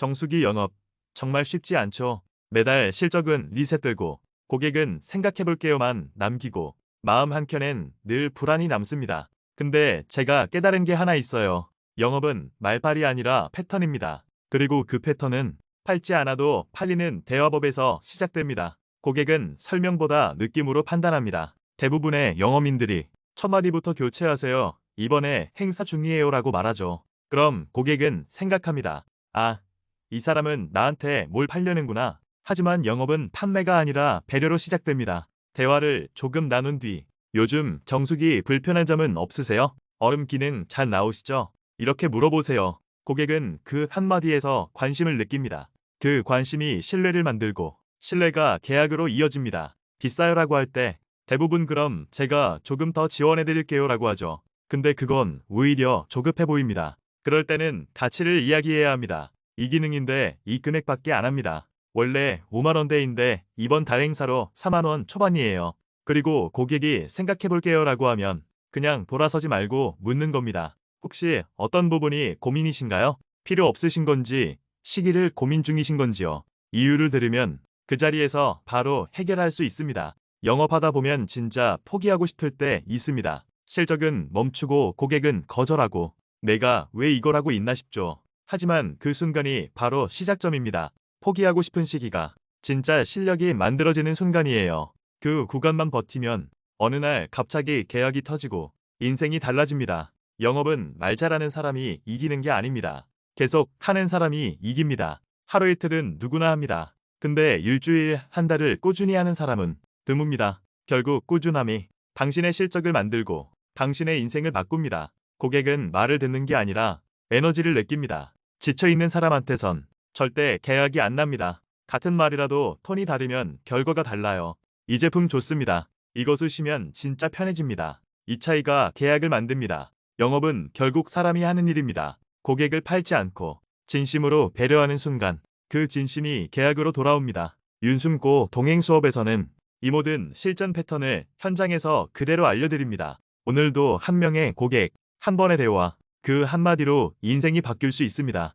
정수기 영업 정말 쉽지 않죠. 매달 실적은 리셋되고 고객은 생각해볼게요만 남기고 마음 한켠엔 늘 불안이 남습니다. 근데 제가 깨달은 게 하나 있어요. 영업은 말발이 아니라 패턴입니다. 그리고 그 패턴은 팔지 않아도 팔리는 대화법에서 시작됩니다. 고객은 설명보다 느낌으로 판단합니다. 대부분의 영업인들이 첫 마디부터 교체하세요. 이번에 행사 중이에요 라고 말하죠. 그럼 고객은 생각합니다. 아, 이 사람은 나한테 뭘 팔려는구나. 하지만 영업은 판매가 아니라 배려로 시작됩니다. 대화를 조금 나눈 뒤 요즘 정수기 불편한 점은 없으세요? 얼음 기능 잘 나오시죠? 이렇게 물어보세요. 고객은 그 한마디에서 관심을 느낍니다. 그 관심이 신뢰를 만들고 신뢰가 계약으로 이어집니다. 비싸요라고 할 때 대부분 그럼 제가 조금 더 지원해 드릴게요 라고 하죠. 근데 그건 오히려 조급해 보입니다. 그럴 때는 가치를 이야기해야 합니다. 이 기능인데 이 금액밖에 안 합니다. 원래 5만원대인데 이번 달 행사로 4만원 초반이에요. 그리고 고객이 생각해볼게요 라고 하면 그냥 돌아서지 말고 묻는 겁니다. 혹시 어떤 부분이 고민이신가요? 필요 없으신 건지 시기를 고민 중이신 건지요. 이유를 들으면 그 자리에서 바로 해결할 수 있습니다. 영업하다 보면 진짜 포기하고 싶을 때 있습니다. 실적은 멈추고 고객은 거절하고 내가 왜 이걸 하고 있나 싶죠. 하지만 그 순간이 바로 시작점입니다. 포기하고 싶은 시기가 진짜 실력이 만들어지는 순간이에요. 그 구간만 버티면 어느 날 갑자기 계약이 터지고 인생이 달라집니다. 영업은 말 잘하는 사람이 이기는 게 아닙니다. 계속 하는 사람이 이깁니다. 하루 이틀은 누구나 합니다. 근데 일주일, 한 달을 꾸준히 하는 사람은 드뭅니다. 결국 꾸준함이 당신의 실적을 만들고 당신의 인생을 바꿉니다. 고객은 말을 듣는 게 아니라 에너지를 느낍니다. 지쳐있는 사람한테선 절대 계약이 안 납니다. 같은 말이라도 톤이 다르면 결과가 달라요. 이 제품 좋습니다. 이거 쓰시면 진짜 편해집니다. 이 차이가 계약을 만듭니다. 영업은 결국 사람이 하는 일입니다. 고객을 팔지 않고 진심으로 배려하는 순간 그 진심이 계약으로 돌아옵니다. 윤숨고 동행 수업에서는 이 모든 실전 패턴을 현장에서 그대로 알려드립니다. 오늘도 한 명의 고객, 한 번의 대화, 그 한마디로 인생이 바뀔 수 있습니다.